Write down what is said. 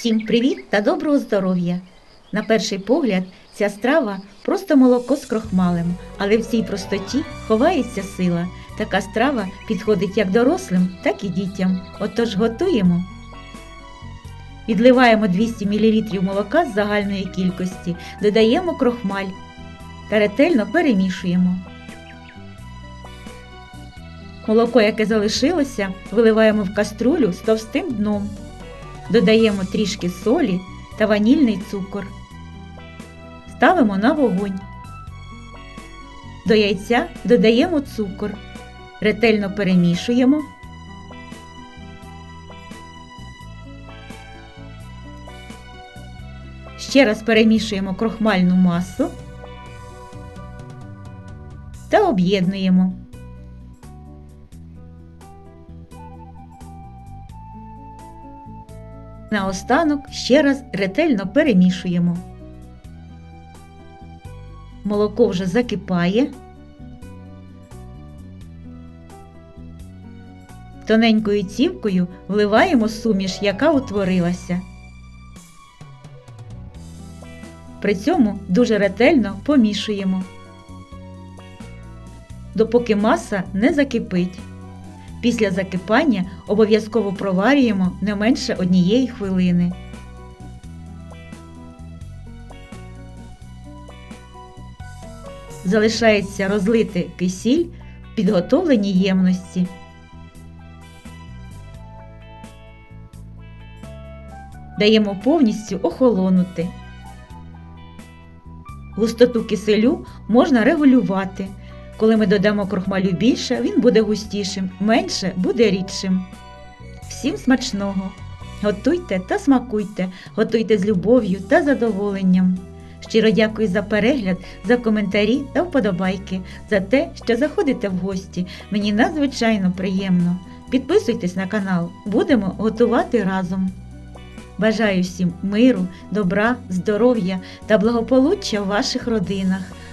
Всім привіт та доброго здоров'я! На перший погляд, ця страва просто молоко з крохмалем, але в цій простоті ховається сила. Така страва підходить як дорослим, так і дітям. Отож готуємо. Відливаємо 200 мл молока з загальної кількості, додаємо крохмаль та ретельно перемішуємо. Молоко, яке залишилося, виливаємо в каструлю з товстим дном. Додаємо трішки солі та ванільний цукор. Ставимо на вогонь. До яйця додаємо цукор. Ретельно перемішуємо. Ще раз перемішуємо крохмальну масу та об'єднуємо. Наостанок ще раз ретельно перемішуємо. Молоко вже закипає. Тоненькою цівкою вливаємо суміш, яка утворилася. При цьому дуже ретельно помішуємо, допоки маса не закипить. Після закипання обов'язково проварюємо не менше однієї хвилини. Залишається розлити кисіль в підготовленій ємності. Даємо повністю охолонути. Густоту киселю можна регулювати. Коли ми додамо крохмалю більше, він буде густішим, менше буде рідшим. Всім смачного! Готуйте та смакуйте, готуйте з любов'ю та задоволенням. Щиро дякую за перегляд, за коментарі та вподобайки, за те, що заходите в гості. Мені надзвичайно приємно. Підписуйтесь на канал, будемо готувати разом. Бажаю всім миру, добра, здоров'я та благополуччя в ваших родинах.